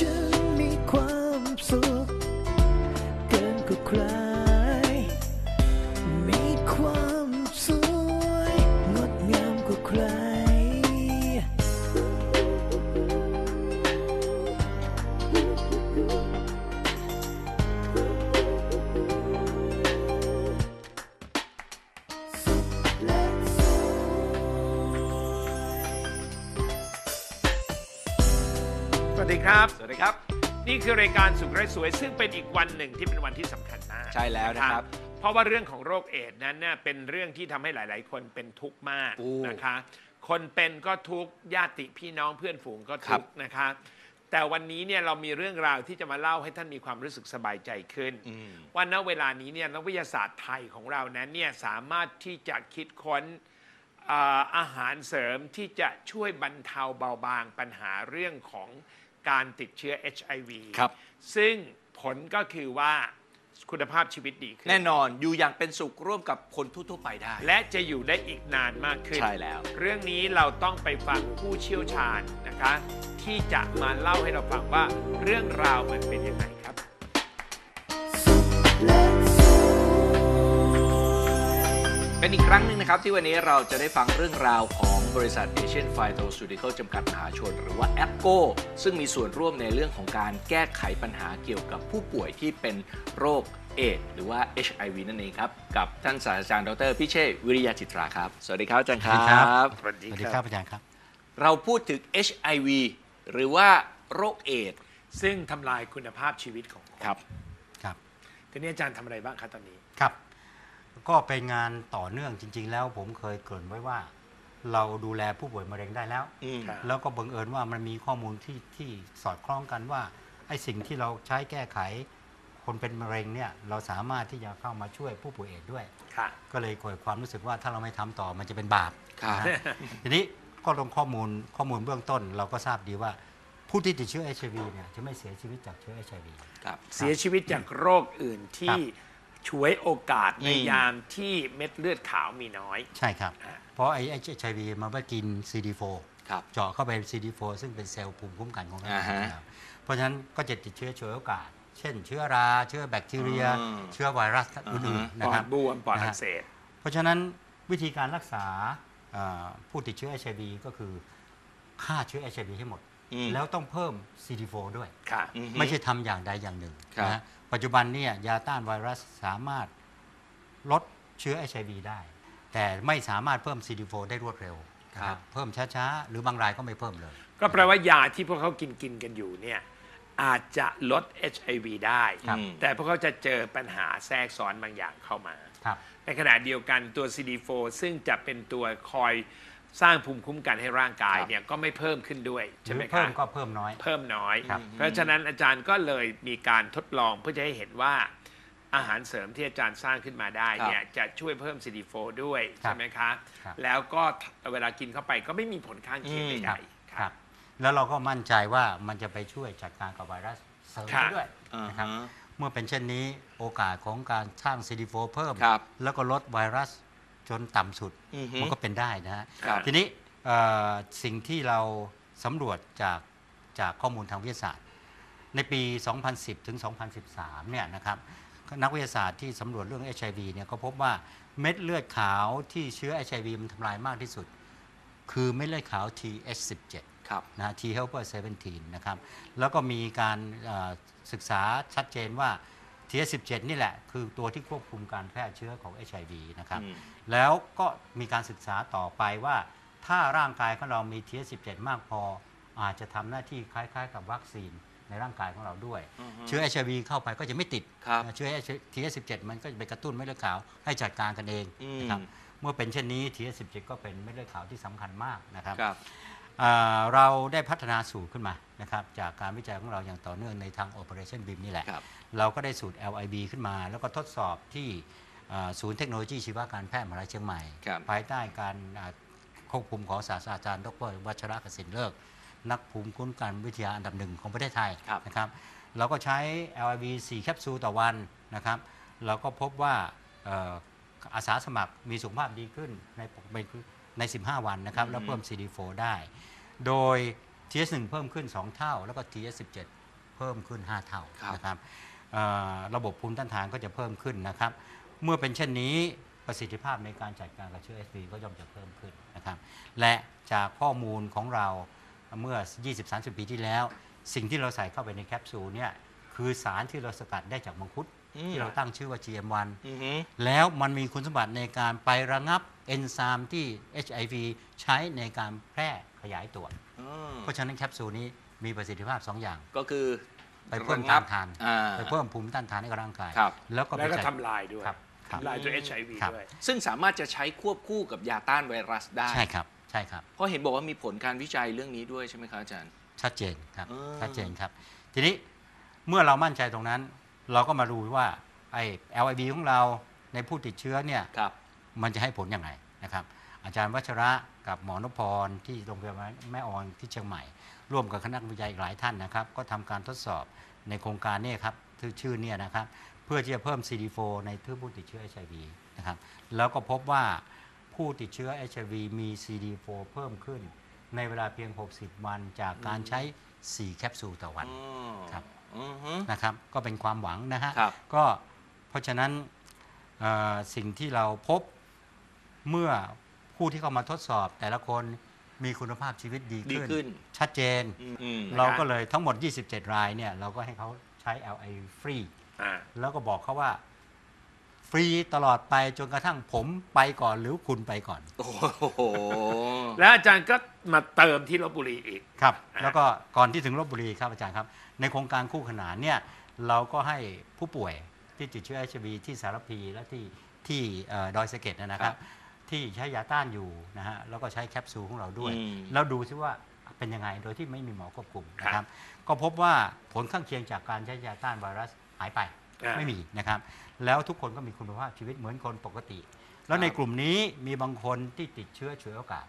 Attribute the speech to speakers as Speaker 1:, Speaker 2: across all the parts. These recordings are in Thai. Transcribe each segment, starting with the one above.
Speaker 1: ฉันมีความสุขเกินกว่าใคร วัสดีครั
Speaker 2: บ สวัสดีครับ นี่คือรายการสุขและสวย ซึ่งเป็นอีกวันหนึ่งที่เป็นวันที่สำคัญมาก
Speaker 3: ใช่แล้วนะครับ
Speaker 2: เพราะว่าเรื่องของโรคเอดส์นั้นเนี่ยเป็นเรื่องที่ทำให้หลาย ๆ คนเป็นทุกข์มาก
Speaker 3: อู้
Speaker 2: นะคะ คนเป็นก็ทุกข์ญาติพี่น้องเพื่อนฝูงก็
Speaker 3: ครั
Speaker 2: ทุ
Speaker 3: บ
Speaker 2: กข์นะคะ แต่วันนี้เนี่ยเรามีเรื่องราวที่จะมาเล่าให้ท่านมีความรู้สึกสบายใจขึ้น
Speaker 3: อืม
Speaker 2: ว่าณเวลานี้เนี่ยนักวิทยาศาสตร์ไทยของเรานั้นเนี่ยสามารถที่จะคิดค้นอ่าอาหารเสริมที่จะช่วยบรรเทาเบาบางปัญหาเรื่องของ การติดเชื้อ HIV
Speaker 3: ครับ
Speaker 2: ซึ่งผลก็คือว่าคุณภาพชีวิตดีขึ้น
Speaker 3: แน่นอนอยู่อย่างเป็นสุขร่วมกับคนทั่วๆไปได้
Speaker 2: และจะอยู่ได้อีกนานมากขึ้น
Speaker 3: ใช่แล้ว
Speaker 2: เรื่องนี้เราต้องไปฟังผู้เชี่ยวชาญนะคะ ที่จะมาเล่าให้เราฟังว่าเรื่องราวมันเป็นยังไง
Speaker 3: เป็นอีกครั้งหนึ่งนะครับที่วันนี้เราจะได้ฟังเรื่องราวของบริษัท Asian Phytoceutical จำกัดมหาชน หรือว่า a p c o ซึ่งมีส่วนร่วมในเรื่องของการแก้ไขปัญหาเกี่ยวกับผู้ป่วยที่เป็นโรคเอดส์หรือว่า HIV นั่นเองครับ กับท่านศาสตราจารย์ดรพิเชษฐ์วิริยาจิตราครับ สวัสดีครับอาจารย์ครั
Speaker 4: สวัสดีครับ
Speaker 3: บ
Speaker 2: สวัสดี
Speaker 4: สวัสดี
Speaker 2: ค
Speaker 4: ค
Speaker 2: รั
Speaker 4: รับบอาจารย์ครับ
Speaker 3: เราพูดถึง HIV หรือว่าโรคเอดส์
Speaker 2: ซึ่งทำลายคุณภาพชีวิตของคน
Speaker 3: ครับ
Speaker 4: ครับ
Speaker 2: ทีนี้อาจารย์ทำอะไรบ้างครับตอนนี้
Speaker 4: ครับ ก็เป็นงานต่อเนื่องจริง ๆ แล้วผมเคยเกริ่นไว้ว่า เราดูแลผู้ป่วยมะเร็งได้แล้ว
Speaker 3: อืม
Speaker 2: ครับ
Speaker 4: แล้วก็บังเอิญว่ามันมีข้อมูลที่ที่สอดคล้องกันว่าไอ้สิ่งที่เราใช้แก้ไข คนเป็นมะเร็งเนี่ยเราสามารถที่จะเข้ามาช่วยผู้ป่วยเอดส์ด้วย
Speaker 2: ค่ะ
Speaker 4: ก็เลยเกิดความรู้สึกว่าถ้าเราไม่ทำต่อมันจะเป็นบาป
Speaker 3: ครับ
Speaker 4: นะฮะทีนี้ก็ลงข้อมูลข้อมูลเบื้องต้นเราก็ทราบดีว่าผู้ที่ติดเชื้อ HIV เนี่ยจะไม่เสียชีวิตจากเชื้อ HIV
Speaker 3: ครับ
Speaker 2: เสียชีวิตจากโรคอื่นที่ ช่วยโอกาสใน
Speaker 3: อืม
Speaker 2: ยามที่เม็ดเลือดขาวมีน้อย
Speaker 4: ใช่ครับ
Speaker 2: อ่า
Speaker 4: เพราะไอ้ไอ้ HIV มันไปกิน CD4
Speaker 3: ครับ
Speaker 4: เจาะเข้าไป CD4 ซึ่งเป็นเซลล์ภูมิคุ้มกันของเรา
Speaker 3: อ่าฮะ
Speaker 4: นะครับเพราะฉะนั้นก็จะติดเชื้อฉวยโอกาส เช่น เชื้อรา เชื้อแบคทีเรีย
Speaker 3: อืม
Speaker 4: เชื้อไวรัส
Speaker 3: อ่าฮะ
Speaker 4: อื่นๆ
Speaker 2: ป
Speaker 4: นะ
Speaker 2: อ
Speaker 4: ครั
Speaker 2: ด
Speaker 4: บ
Speaker 2: บวมปอด
Speaker 4: นะฮะ
Speaker 2: อักเสบ
Speaker 4: เพราะฉะนั้นวิธีการรักษาเอ่อผู้ติดเชื้อ HIV ก็คือฆ่าเชื้อ HIV ให้หมด
Speaker 3: อืม
Speaker 4: แล้วต้องเพิ่ม CD4 ด้วย
Speaker 2: ค่ะ
Speaker 3: อืฮึ
Speaker 4: ไม่ใช่ทำอย่างใดอย่างหนึ่ง
Speaker 3: ครับ
Speaker 4: นะฮะปัจจุบันเนี่ยยาต้านไวรัสสามารถลดเชื้อ HIV ได้ แต่ไม่สามารถเพิ่ม CD4 ได้รวดเร็วนะค
Speaker 3: ครั
Speaker 4: รับบเพิ่มช้าๆ หรือบางรายก็ไม่เพิ่มเลย
Speaker 2: ก็แปลว่ายาที่พวกเขากินกินกันอยู่เนี่ยอาจจะลด HIV ได้
Speaker 4: ครับ
Speaker 2: แต่พวกเขาจะเจอปัญหาแทรกซ้อนบางอย่างเข้ามา
Speaker 4: ครับ
Speaker 2: ในขณะเดียวกันตัว CD4 ซึ่งจะเป็นตัวคอย สร้างภูมิคุ้มกันให้ร่างกาย
Speaker 3: ครับ
Speaker 2: เนี่ยก็ไม่เพิ่มขึ้นด้วย
Speaker 4: ห
Speaker 2: ใช่
Speaker 4: รื
Speaker 2: ไหม
Speaker 4: อ
Speaker 2: ค
Speaker 4: เพิ่
Speaker 2: รั
Speaker 4: ม
Speaker 2: บ
Speaker 4: ก็เพิ่มน้อย
Speaker 2: เพิ่มน้อย
Speaker 4: ครับ
Speaker 2: เพราะฉะนั้นอาจารย์ก็เลยมีการทดลองเพื่อจะให้เห็นว่า อาหารเสริมที่อาจารย์สร้างขึ้นมาได้เนี่ยจะช่วยเพิ่ม CD4 ด้วย
Speaker 4: ครับ
Speaker 2: ใช่ไหมคะ
Speaker 4: ครับ
Speaker 2: แล้วก็เวลากินเข้าไปก็ไม่มีผลข้างเคียง
Speaker 3: อืม
Speaker 2: ใด
Speaker 4: ครับ
Speaker 2: ๆ
Speaker 4: ครับ แล้วเราก็มั่นใจว่ามันจะไปช่วยจัดการกับไวรัสเสริม
Speaker 2: ครับ
Speaker 4: ด้วย
Speaker 3: อ่า
Speaker 4: นะครับ
Speaker 3: ฮะ
Speaker 4: เมื่อเป็นเช่นนี้โอกาสของการสร้าง CD4 เพิ่ม
Speaker 3: ครับ
Speaker 4: แล้วก็ลดไวรัส จนต่ำสุด
Speaker 3: อือฮึ
Speaker 4: มันก็เป็นได้นะฮะ
Speaker 3: ครับ
Speaker 4: ทีนี้เอ่อสิ่งที่เราสำรวจจากจากข้อมูลทางวิทยาศาสตร์ ในปี 2010 ถึง 2013 เนี่ยนะครับนักวิทยาศาสตร์ที่สำรวจเรื่อง HIV เนี่ยก็พบว่าเม็ดเลือดขาวที่เชื้อ HIV มันทำลายมากที่สุด คือเม็ดเลือดขาว TH17
Speaker 3: ครับ
Speaker 4: นะฮะ T helper 17 นะครับ แล้วก็มีการเอ่อศึกษาชัดเจนว่า TH17 นี่แหละคือตัวที่ควบคุมการแพร่เชื้อของ HIV นะครับ
Speaker 3: อืม
Speaker 4: แล้วก็มีการศึกษาต่อไปว่า ถ้าร่างกายของเรามี TH17 มากพอ อาจจะทำหน้าที่คล้ายๆ กับวัคซีนในร่างกายของเราด้วย
Speaker 3: อือฮึ
Speaker 4: เชื้อ HIV เข้าไปก็จะไม่ติด
Speaker 3: ครับ
Speaker 4: นะเชื้อ TH17 มันก็จะไปกระตุ้นเม็ดเลือดขาวให้จัดการกันเอง
Speaker 3: อืม
Speaker 4: นะครับ เมื่อเป็นเช่นนี้ TH17 ก็เป็นเม็ดเลือดขาวที่สำคัญมากนะครับ
Speaker 3: ครับ
Speaker 4: อ่า เราได้พัฒนาสูตรขึ้นมานะครับจากการวิจัยของเราอย่างต่อเนื่องในทาง Operation BIM นี่แหละ
Speaker 3: ครับ
Speaker 4: เราก็ได้สูตร LIB ขึ้นมา แล้วก็ทดสอบที่อ่าศูนย์เทคโนโลยีชีวการแพทย์มหาวิทยาลัยเชียงใหม่
Speaker 3: ครับ
Speaker 4: ภายใต้การอ่าควบคุมของศาสตราจารย์ดรวัชระกสินเลิก นักภูมิคุ้มกันวิทยาอันดับหนึ่งของประเทศไทย
Speaker 3: ครับ
Speaker 4: นะครับเราก็ใช้ LIB 4 แคปซูลต่อวันนะครับ เราก็พบว่าเอ่ออาสาสมัครมีสุขภาพดีขึ้นในปก ในใน 15 วันนะครับ แล้วเพิ่ม CD4 ได้ โดย TS1 เพิ่มขึ้น 2 เท่า แล้วก็ TS17 พิ่มขึ้น 5 เท่า
Speaker 3: ครับ
Speaker 4: นะครับเอ่อระบบภูมิต้านทานก็จะเพิ่มขึ้นนะครับ เมื่อเป็นเช่นนี้ประสิทธิภาพในการจัดการกับเชื้อ SV ก็ย่อมจะเพิ่มขึ้นนะครับ และจากข้อมูลของเราเมื่อ 20-30 ปีที่แล้ว สิ่งที่เราใส่เข้าไปในแคปซูลเนี่ยคือสารที่เราสกัดได้จากมังคุด
Speaker 3: อืม
Speaker 4: ที่เราตั้งชื่อว่า GM1
Speaker 3: อือฮึ
Speaker 4: แล้วมันมีคุณสมบัติในการไประงับเอนไซม์ที่ HIV ใช้ในการแพร่ขยายตัว
Speaker 3: อืม
Speaker 4: เพราะฉะนั้นแคปซูลนี้มีประสิทธิภาพ 2 อย่าง
Speaker 3: ก็คือ
Speaker 4: ไปเพิ่ม
Speaker 3: ระงั
Speaker 4: ต้า
Speaker 3: บ
Speaker 4: นทาน
Speaker 3: อ่า
Speaker 4: ไปเพิ่มภูมิต้านทานให้กับร่างกาย
Speaker 3: ครับ
Speaker 4: แล้วก็ไป
Speaker 2: แล้วก็
Speaker 4: จัด
Speaker 2: ทำลายด้วย
Speaker 4: ครับครับ
Speaker 2: ทำลายตัว HIV
Speaker 4: ครับ
Speaker 2: ด้วย
Speaker 3: ซึ่งสามารถจะใช้ควบคู่กับยาต้านไวรัสได้
Speaker 4: ใช่ครับ ใช่ครับ
Speaker 3: เพราะเห็นบอกว่ามีผลการวิจัยเรื่องนี้ด้วยใช่ไหมครับอาจารย์
Speaker 4: ชัดเจนครับ
Speaker 3: อ่า
Speaker 4: ชัดเจนครับ ทีนี้เมื่อเรามั่นใจตรงนั้น เราก็มาดูว่าไอ้ LIV ของเราในผู้ติดเชื้อเนี่ย
Speaker 3: ครับ
Speaker 4: มันจะให้ผลยังไงนะครับ อาจารย์วัชระกับหมอนพพรที่โรงพยาบาลแม่ออนที่เชียงใหม่ ร่วมกับคณะวิจัยอีกหลายท่านนะครับ ก็ทำการทดสอบในโครงการเนี้ครับชื่อชื่อเนี่ยนะครับ เพื่อที่จะเพิ่ม CD4 ในผู้ติดเชื้อ HIV นะครับ แล้วก็พบว่าผู้ติดเชื้อ HIV มี CD4 เพิ่มขึ้น ในเวลาเพียง 60 วันจากการใช้ 4 แคปซูลต่อวัน
Speaker 3: อ๋อ
Speaker 4: ครับ
Speaker 3: อือฮึ
Speaker 4: นะครับ ก็เป็นความหวังนะฮะ
Speaker 3: ครับ
Speaker 4: ก็เพราะฉะนั้นเอ่อสิ่งที่เราพบเมื่อผู้ที่เข้ามาทดสอบ แต่ละคนมีคุณภาพชีวิตดี
Speaker 3: ดี
Speaker 4: ขึ้น
Speaker 3: ขึ้น
Speaker 4: ชัดเจน
Speaker 3: อืมอืม
Speaker 4: เราก็เลยทั้งหมด 27 รายเนี่ย เราก็ให้เขาใช้ LA ฟรี
Speaker 2: อ่า
Speaker 4: แล้วก็บอกเขาว่า ฟรีตลอดไปจนกระทั่งผมไปก่อนหรือคุณไปก่อน
Speaker 3: โอ้โห
Speaker 2: แล้วอาจารย์ก็มาเติมที่ลบบุรีอีก
Speaker 4: ครับ
Speaker 2: อ่า
Speaker 4: แล้วก็ก่อนที่ถึงลบบุรีครับอาจารย์ครับ ในโครงการคู่ขนานเนี่ยเราก็ให้ผู้ป่วยที่ติดเชื้อ HIV ที่สารพีและที่ที่เอ่อดอยสะเก็ดนะครับ ที่ใช้ยาต้านอยู่นะฮะแล้วก็ใช้แคปซูลของเราด้วย
Speaker 3: อืม
Speaker 4: แล้วดูซิว่าเป็นยังไงโดยที่ไม่มีหมอควบคุมนะค
Speaker 2: ครั
Speaker 4: รับ
Speaker 2: บ
Speaker 4: ก็พบว่าผลข้างเคียงจากการใช้ยาต้านไวรัสหายไป
Speaker 2: อ่า
Speaker 4: ไม่มีนะครับ แล้วทุกคนก็มีคุณภาพชีวิตเหมือนคนปกติ แล้วในกลุ่มนี้มีบางคนที่ติดเชื้อฉวยโอกาส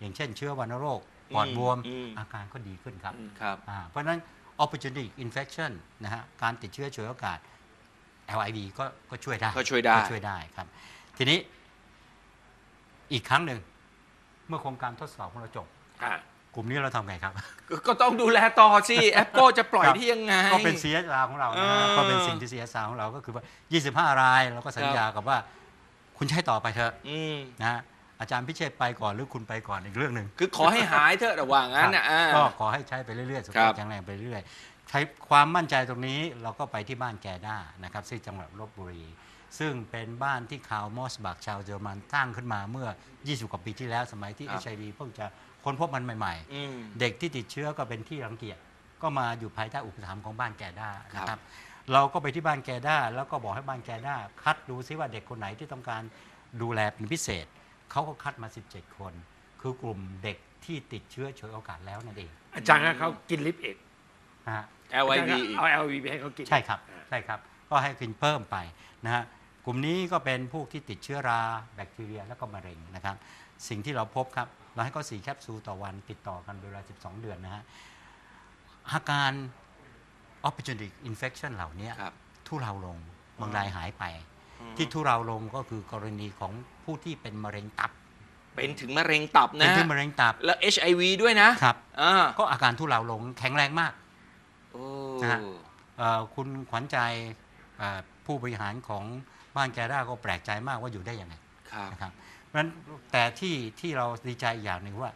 Speaker 4: อย่างเช่นเชื้อวัณโรคปอดบวม
Speaker 3: อืม
Speaker 4: อาการก็ดีขึ้นครับ
Speaker 3: ครับ
Speaker 4: อ่าเพราะฉะนั้น opportunity infection นะฮะการติดเชื้อฉวยโอกาส LIV ก็ก็ช่วยได้
Speaker 3: ก็ช่วยได้
Speaker 4: ก็ช่วยได้ครับ ทีนี้อีกครั้งหนึ่ง เมื่อโครงการทดสอบของเราจบ
Speaker 2: อ่า
Speaker 4: กลุ่มนี้เราทำไงครับ
Speaker 3: ก็ก็ต้องดูแลต่อสิแอปโก้จะปล่อย
Speaker 4: ครับ
Speaker 3: ที่ยังไง
Speaker 4: ก็เป็น CSR ของเรานะฮะ
Speaker 3: เออ
Speaker 4: ก็เป็นสิ่งที่ CSR ของเราก็คือว่า 25 รายเราก็สัญญากับว่า คุณใช้ต่อไปเถอะ
Speaker 3: อืม
Speaker 4: นะฮะอาจารย์พิเชษไปก่อนหรือคุณไปก่อนอีกเรื่องหนึ่ง
Speaker 3: คือขอให้หายเถอะระหว่างนั้นนะอ่า
Speaker 4: ก็ขอให้ใช้ไปเรื่อยๆ สุข
Speaker 3: ครั
Speaker 4: ภาพ
Speaker 3: บ
Speaker 4: แข็งแรงไปเรื่อยๆ ใช้ความมั่นใจตรงนี้เราก็ไปที่บ้านแกด้านะครับซึ่งจังหวัดลบบุรี ซึ่งเป็นบ้านที่คาร์ลมอสบักชาวเยอรมันตั้งขึ้นมาเมื่อ 20 กว่าปีที่แล้วสมัยที่ HIV เพิ่งจะ ค้นพบมันใหม่
Speaker 3: อืม
Speaker 4: ๆเด็กที่ติดเชื้อก็เป็นที่รังเกียจก็มาอยู่ภายใต้อุปถัมภ์ของบ้านแกด้านะค
Speaker 3: ครั
Speaker 4: รับ
Speaker 3: บ
Speaker 4: เราก็ไปที่บ้านแกด้าแล้วก็บอกให้บ้านแกด้าคัดดูซิว่าเด็กคนไหนที่ต้องการดูแลเป็นพิเศษเขาก็คัดมา 17 คน คือกลุ่มเด็กที่ติดเชื้อฉวยโอกาสแล้วนั่นเอง
Speaker 2: อาจารย์ให้เขากินลิปเอก
Speaker 4: นะฮะ
Speaker 3: LIV อีก
Speaker 2: เอา LV ไปให้เขากิน
Speaker 4: ใช่ครับ
Speaker 2: อ่า
Speaker 4: ใช่ครับ ก็ให้กินเพิ่มไปนะฮะกลุ่มนี้ก็เป็นพวกที่ติดเชื้อราแบคทีเรีย แล้วก็มะเร็งนะครับ สิ่งที่เราพบครับ เราให้เขาสี่แคปซูลต่อวันติดต่อกันเวลา 12 เดือนนะฮะอาการ opportunity infection เหล่านี้
Speaker 3: ครับ
Speaker 4: ทุเลาลงบางรายหายไป
Speaker 3: อืม
Speaker 4: ที่ทุเลาลงก็คือกรณีของผู้ที่เป็นมะเร็งตับ
Speaker 3: เป็นถึงมะเร็งตับ
Speaker 4: เป็น
Speaker 3: นะ
Speaker 4: ที่มะเร็งตับ
Speaker 3: แล้ว HIV ด้วยนะครับอ่า
Speaker 4: ก็อาการทุเลาลงแข็งแรงมาก
Speaker 3: โอ้
Speaker 4: นะฮะเอ่อคุณขวัญใจเอ่อผู้บริหารของบ้านแกด้าก็แปลกใจมากว่าอยู่ได้ยังไง
Speaker 3: ครับ
Speaker 4: นะครับ เพราะฉะนั้นแต่ที่ที่เราดีใจอีกอย่างหนึ่งว่า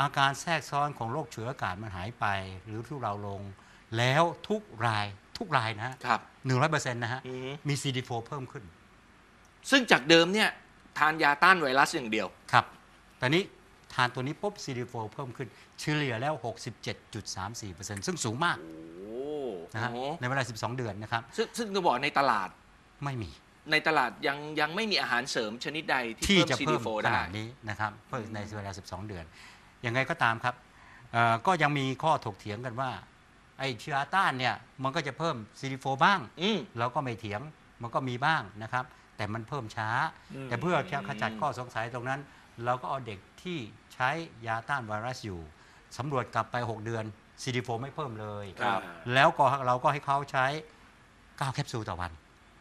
Speaker 4: อาการแทรกซ้อนของโรคเชื้ออากาศมันหายไป หรือทุเราลง แล้วทุกรายทุกรายนะฮะ
Speaker 3: ครับ
Speaker 4: หนึ่งร้อยเปอร์เซ็นต์นะฮะ
Speaker 3: อือฮึ
Speaker 4: มี CD4 เพิ่มขึ้น
Speaker 3: ซึ่งจากเดิมเนี่ยทานยาต้านไวรัสอย่างเดียว
Speaker 4: ครับ ตอนนี้ทานตัวนี้ปุ๊บ CD4 เพิ่มขึ้น เฉลี่ยแล้ว 67.34%ซึ่งสูงมาก
Speaker 3: โอ้
Speaker 4: นะฮะ
Speaker 3: โอ้
Speaker 4: ในเวลา 12 เดือนนะครับ
Speaker 3: ซึ่งซึ่งต้องบอกในตลาด
Speaker 4: ไม่มี
Speaker 3: ในตลาดยังยังไม่มีอาหารเสริมชนิดใดที่
Speaker 4: ที่
Speaker 3: เพิ่ม
Speaker 4: จะเพิ่ม
Speaker 3: CD4
Speaker 4: ข
Speaker 3: ได้
Speaker 4: นาดนี้นะครับเพิ่มในเวลา 12 เดือน ยังไงก็ตามครับเอ่อก็ยังมีข้อถกเถียงกันว่า ไอ้เชื้อต้านเนี่ยมันก็จะเพิ่ม CD4 บ้าง
Speaker 3: อืม
Speaker 4: เราก็ไม่เถียงมันก็มีบ้างนะครับ แต่มันเพิ่มช้า
Speaker 2: อืม
Speaker 4: แต่เพื่อจะขจัดข้อสงสัยตรงนั้น เราก็เอาเด็กที่ใช้ยาต้านไวรัสอยู่สำรวจกลับไป 6 เดือน CD4 ไม่เพิ่มเลย
Speaker 3: ครับ
Speaker 4: แล้วก็เราก็ให้เขาใช้ 9 แคปซูลต่อวัน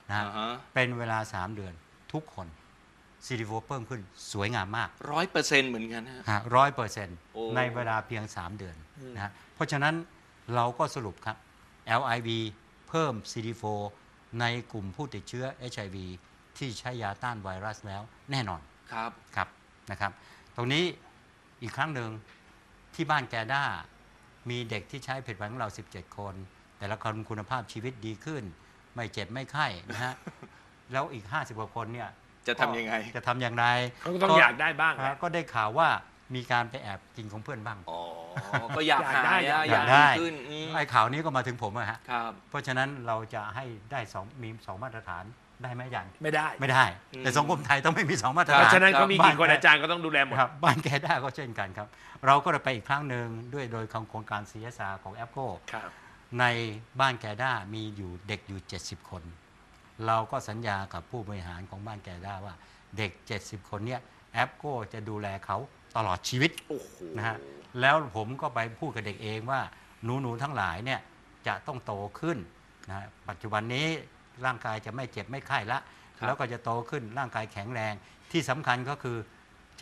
Speaker 4: นะฮะ
Speaker 3: อ่าฮะ
Speaker 4: เป็นเวลา 3 เดือนทุกคน CD4 เพิ่มขึ้นสวยงามมาก
Speaker 3: ร้อยเปอร์เซ็นต์เหมือนกันฮะ
Speaker 4: ร้อยเปอร์เซ็นต์
Speaker 3: โอ้
Speaker 4: ในเวลาเพียง 3 เดือนนะฮะเพราะฉะนั้นเราก็สรุปครับ LIV เพิ่ม CD4 ในกลุ่มผู้ติดเชื้อ HIV ที่ใช้ยาต้านไวรัสแล้วแน่นอน
Speaker 3: ครับ
Speaker 4: ครับนะครับ ตรงนี้อีกครั้งหนึ่งที่บ้านแกด้ามีเด็กที่ใช้ผลิตภัณฑ์ของเรา 17 คน แต่ละคนคุณภาพชีวิตดีขึ้น ไม่เจ็บไม่ไข้นะฮะแล้วอีก 50กว่าคนเนี่ย
Speaker 3: จะทำยังไง
Speaker 4: จะทำอย่างไร
Speaker 2: เขาก็ต้องอยากได้บ้างแห
Speaker 4: ฮะ
Speaker 2: ละ
Speaker 4: ก็ได้ข่าวว่ามีการไปแอบกินของเพื่อนบ้าง
Speaker 3: อ๋อ ก็อยาก
Speaker 2: อยาก
Speaker 3: หาย
Speaker 2: ได้
Speaker 3: อะ
Speaker 2: อยาก
Speaker 3: อยาก
Speaker 4: ได้
Speaker 3: ดีขึ้นอืม
Speaker 4: ไอ้ข่าวนี้ก็มาถึงผมอะฮะ
Speaker 3: ครับ
Speaker 4: เพราะฉะนั้นเราจะให้ได้สองมีสองมาตรฐานได้ไหมอาจารย์
Speaker 2: ไม่ได้
Speaker 4: ไม่ได้
Speaker 3: อืม
Speaker 4: แต่สังคมไทยต้องไม่มีสองมาตร
Speaker 2: เพ
Speaker 4: ฐาน
Speaker 2: ราะฉะนั้นเขามีกี่คน
Speaker 4: บ้
Speaker 2: อาจารย์ก็ต้องดูแลหมด
Speaker 4: ครับบ้านแกด้าก็เช่นกันครับ เราก็ได้ไปอีกครั้งหนึ่งด้วยโดยโครงการ CSR ของแอปโก
Speaker 2: ครับ
Speaker 4: ในบ้านแกด้ามีอยู่เด็กอยู่ 70 คน เราก็สัญญากับผู้บริหารของบ้านแกด้าว่าเด็ก 70 คนเนี่ยแอปโกจะดูแลเขาตลอดชีวิต
Speaker 3: โอ้โห
Speaker 4: นะฮะแล้วผมก็ไปพูดกับเด็กเองว่าหนูหนูๆทั้งหลายเนี่ยจะต้องโตขึ้นนะฮะปัจจุบันนี้ร่างกายจะไม่เจ็บไม่ไข้ละแล้วก็จะโตขึ้นร่างกายแข็งแรง ที่สำคัญก็คือ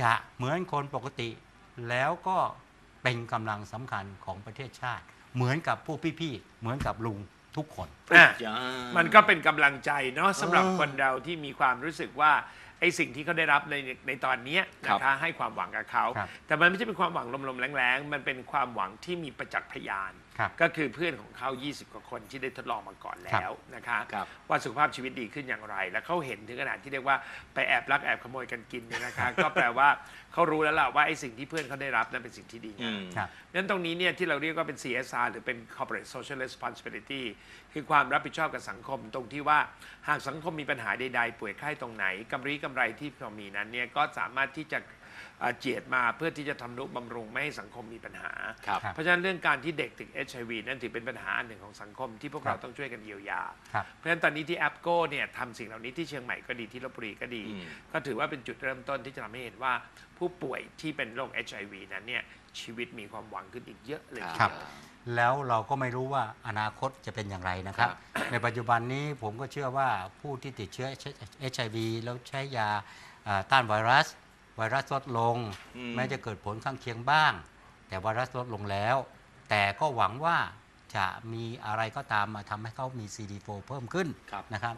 Speaker 4: จะเหมือนคนปกติ แล้วก็เป็นกำลังสำคัญของประเทศชาติ เหมือนกับผู้พี่ๆเหมือนกับลุงทุกคน
Speaker 2: อะ
Speaker 3: จ้า
Speaker 2: มันก็เป็นกำลังใจเนาะสำหรับ
Speaker 3: เออ
Speaker 2: คนเราที่มีความรู้สึกว่าไอ้สิ่งที่เขาได้รับในในตอนเนี้ย
Speaker 3: ครับ
Speaker 2: นะคะให้ความหวังกับเขา
Speaker 4: ครับ
Speaker 2: แต่มันไม่ใช่เป็นความหวังลมๆแรงๆ มันเป็นความหวังที่มีประจักษ์พยาน
Speaker 4: ครับ
Speaker 2: ก็คือเพื่อนของเขา 20 กว่าคนที่ได้ทดลองมาก่อนแล้วนะคะ
Speaker 3: ครับ
Speaker 2: ว่าสุขภาพชีวิตดีขึ้นอย่างไร แล้วเขาเห็นถึงขนาดที่เรียกว่าไปแอบลักแอบขโมยกันกินเนี่ยนะคะ ก็แปลว่าเขารู้แล้วล่ะว่าไอ้สิ่งที่เพื่อนเขาได้รับนั้นเป็นสิ่งที่ดี
Speaker 3: อื
Speaker 2: งาม
Speaker 3: ม
Speaker 4: ครับ
Speaker 2: นั้นตรงนี้เนี่ยที่เราเรียกว่าเป็น CSR หรือเป็น Corporate Social Responsibility คือความรับผิดชอบกับสังคม ตรงที่ว่าหากสังคมมีปัญหาใดๆป่วยไข้ตรงไหนกำไรกำไรที่เรามีนั้นเนี่ยก็สามารถที่จะ เอ่อเจียดมาเพื่อที่จะทำนุบำรุงไม่ให้สังคมมีปัญหา
Speaker 3: ครับ
Speaker 2: เพราะฉะนั้นเรื่องการที่เด็กติด HIV นั้นถือเป็นปัญหาอันหนึ่งของสังคมที่พวกเรา
Speaker 4: ครับ
Speaker 2: ต้องช่วยกันเยียวยา
Speaker 4: ครับ
Speaker 2: เพราะฉะนั้นตอนนี้ที่แอปโก้เนี่ยทำสิ่งเหล่านี้ที่เชียงใหม่ก็ดีที่ลบบุรีก็ดี
Speaker 3: อืม
Speaker 2: ก็ถือว่าเป็นจุดเริ่มต้นที่จะทำให้เห็นว่าผู้ป่วยที่เป็นโรค HIV นั้นเนี่ยชีวิตมีความหวังขึ้นอีกเยอะเลยที
Speaker 4: ครับ
Speaker 2: เดียว
Speaker 4: แล้วเราก็ไม่รู้ว่าอนาคตจะเป็นอย่างไรนะครับ ในปัจจุบันนี้ผมก็เชื่อว่าผู้ที่ติดเชื้อ HIV แล้วใช้ยาอ่าต้านไวรัส ไวรัสลดลง
Speaker 3: อืม
Speaker 4: แม้จะเกิดผลข้างเคียงบ้าง แต่ไวรัสลดลงแล้ว แต่ก็หวังว่าจะมีอะไรก็ตามมาทำให้เขามี CD4 เพิ่มขึ้น
Speaker 3: ครับ
Speaker 4: นะครับ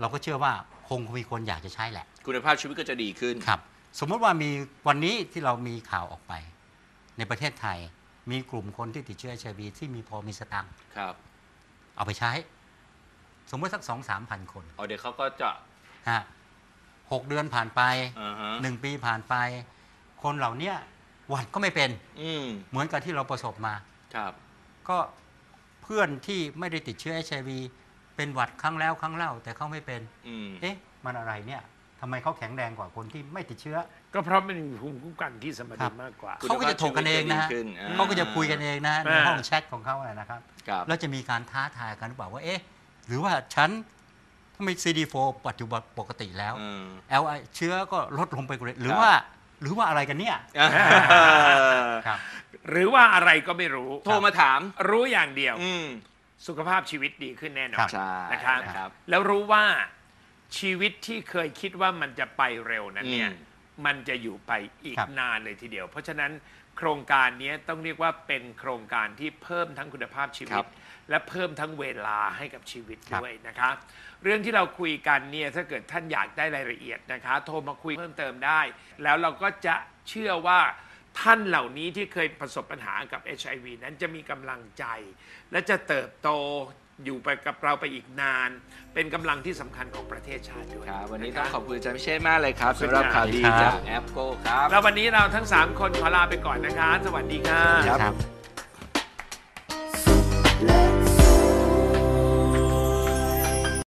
Speaker 4: เราก็เชื่อว่าคงมีคนอยากจะใช้แหละ
Speaker 3: คุณภาพชีวิตก็จะดีขึ้น
Speaker 4: ครับ สมมติว่ามีวันนี้ที่เรามีข่าวออกไป ในประเทศไทยมีกลุ่มคนที่ติดเชื้อ HIV ที่มีพอมีสตังค์
Speaker 3: ครับ
Speaker 4: เอาไปใช้ สมมติสักสองสามพันคน
Speaker 3: เอาเดี๋ยวเขาก็จะ
Speaker 4: ฮะ หกเดือนผ่านไป
Speaker 3: อ่าฮะ
Speaker 4: หนึ่งปีผ่านไป คนเหล่าเนี้ยหวัดก็ไม่เป็น
Speaker 3: อืม
Speaker 4: เหมือนกับที่เราประสบมา
Speaker 3: ครับ
Speaker 4: ก็เพื่อนที่ไม่ได้ติดเชื้อ HIV เป็นหวัดครั้งแล้วครั้งเล่า แต่เขาไม่เป็น
Speaker 3: อืม
Speaker 4: เอ๊ะ มันอะไรเนี่ยทำไมเขาแข็งแรงกว่าคนที่ไม่ติดเชื้อ
Speaker 2: ก็เพราะมันมีภูมิคุ้มกันที่สม
Speaker 4: ครั
Speaker 2: ดุล
Speaker 4: บ
Speaker 2: มากกว่า
Speaker 3: คุณ
Speaker 4: เขาก็จะถกกันเองนะฮะ
Speaker 3: ภาพชีวิตจะดีขึ้นอ่า
Speaker 4: เขาก็จะคุยกันเองนะใน
Speaker 2: อ่า
Speaker 4: ห้องแชทของเขาอะนะครับ
Speaker 3: ครับ
Speaker 4: แล้วจะมีการท้าทายกันหรือเปล่าว่าเอ๊ะ หรือว่าฉันทำ ไม CD4 ปัจจุบันปกติแล้ว
Speaker 3: อืม
Speaker 4: LI เชื้อก็ลดลงไปกว่าเลยหรือว่า หรือว่าอะไรกันเนี่ย
Speaker 3: อ่า
Speaker 4: ครับ
Speaker 2: หรือว่าอะไรก็ไม่รู้
Speaker 3: โทรมาถาม
Speaker 2: รู้อย่างเดียว
Speaker 3: อืม
Speaker 2: สุขภาพชีวิตดีขึ้นแน่นอ
Speaker 4: ครั
Speaker 2: น
Speaker 4: บ
Speaker 3: ใช่
Speaker 2: นะครับ
Speaker 3: นะครับ
Speaker 2: แล้วรู้ว่าชีวิตที่เคยคิดว่ามันจะไปเร็วนั้นเนี่ย
Speaker 3: อืม
Speaker 2: มันจะอยู่ไปอีก
Speaker 4: ครับ
Speaker 2: นานเลยทีเดียว เพราะฉะนั้นโครงการนี้ต้องเรียกว่าเป็นโครงการที่เพิ่มทั้งคุณภาพชีวิต และเพิ่มทั้งเวลาให้กับชีวิต
Speaker 4: ครับ
Speaker 2: ด้วยนะคะเรื่องที่เราคุยกันเนี่ยถ้าเกิดท่านอยากได้รายละเอียดนะคะ โทรมาคุยเพิ่มเติมได้ แล้วเราก็จะเชื่อว่าท่านเหล่านี้ที่เคยประสบปัญหากับ HIV นั้นจะมีกำลังใจ และจะเติบโตอยู่ไปกับเราไปอีกนาน เป็นกำลังที่สำคัญของประเทศชาติด้วย
Speaker 3: ครับวันนี้ะต้อ
Speaker 2: คะ
Speaker 3: งขอบคุณอาจารย์พิเชษมากเลยครับ
Speaker 2: ขอบคุณ
Speaker 3: สำหรับ
Speaker 2: ครับ
Speaker 3: ข่าวดี
Speaker 4: ครับ
Speaker 3: จากแอปโก้ครับ
Speaker 2: แล้ววันนี้เราทั้ง 3 คนขอลาไปก่อนนะคะ สวัสดีค่ะ
Speaker 3: ครับ
Speaker 4: ครับ Let's